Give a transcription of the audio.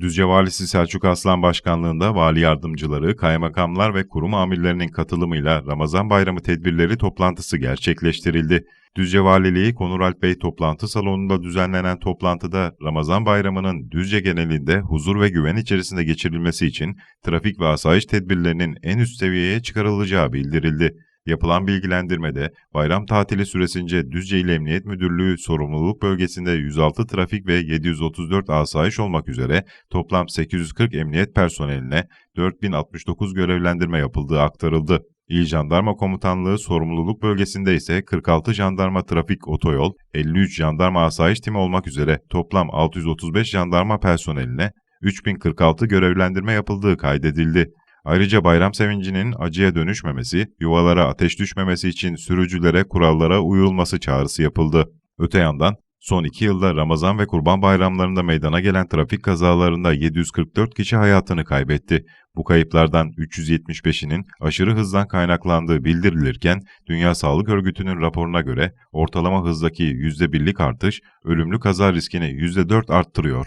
Düzce Valisi Selçuk Aslan Başkanlığında vali yardımcıları, kaymakamlar ve kurum amirlerinin katılımıyla Ramazan Bayramı tedbirleri toplantısı gerçekleştirildi. Düzce Valiliği Konur Alp Bey toplantı salonunda düzenlenen toplantıda Ramazan Bayramı'nın Düzce genelinde huzur ve güven içerisinde geçirilmesi için trafik ve asayiş tedbirlerinin en üst seviyeye çıkarılacağı bildirildi. Yapılan bilgilendirmede bayram tatili süresince Düzce İl Emniyet Müdürlüğü sorumluluk bölgesinde 106 trafik ve 734 asayiş olmak üzere toplam 840 emniyet personeline 4069 görevlendirme yapıldığı aktarıldı. İl Jandarma Komutanlığı sorumluluk bölgesinde ise 46 jandarma trafik otoyol, 53 jandarma asayiş timi olmak üzere toplam 635 jandarma personeline 3046 görevlendirme yapıldığı kaydedildi. Ayrıca bayram sevincinin acıya dönüşmemesi, yuvalara ateş düşmemesi için sürücülere kurallara uyulması çağrısı yapıldı. Öte yandan son iki yılda Ramazan ve Kurban bayramlarında meydana gelen trafik kazalarında 744 kişi hayatını kaybetti. Bu kayıplardan 375'inin aşırı hızdan kaynaklandığı bildirilirken, Dünya Sağlık Örgütü'nün raporuna göre ortalama hızdaki %1'lik artış ölümlü kaza riskini %4 arttırıyor.